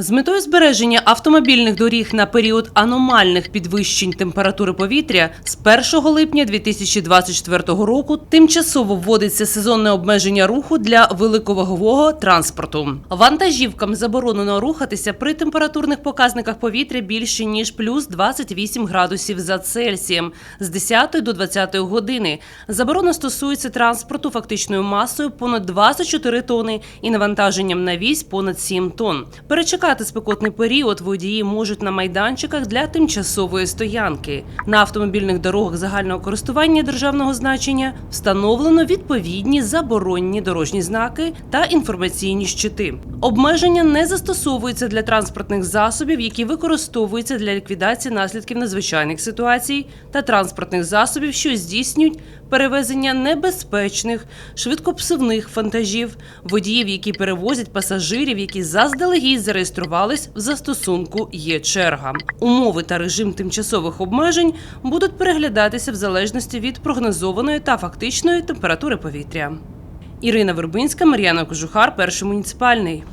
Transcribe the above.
З метою збереження автомобільних доріг на період аномальних підвищень температури повітря з 1 липня 2024 року тимчасово вводиться сезонне обмеження руху для великовагового транспорту. Вантажівкам заборонено рухатися при температурних показниках повітря більше ніж плюс 28 градусів за Цельсієм з 10 до 20 години. Заборона стосується транспорту фактичною масою понад 24 тони і навантаженням на вісь понад 7 тонн. Перечекати спекотний період водії можуть на майданчиках для тимчасової стоянки. На автомобільних дорогах загального користування державного значення встановлено відповідні заборонні дорожні знаки та інформаційні щити. Обмеження не застосовуються для транспортних засобів, які використовуються для ліквідації наслідків надзвичайних ситуацій та транспортних засобів, що здійснюють перевезення небезпечних, швидкопсивних вантажів, водіїв, які перевозять пасажирів, які заздалегідь зареєструвались в застосунку є черга. Умови та режим тимчасових обмежень будуть переглядатися в залежності від прогнозованої та фактичної температури повітря. Ірина Вербинська, Мар'яна Кожухар, перший муніципальний.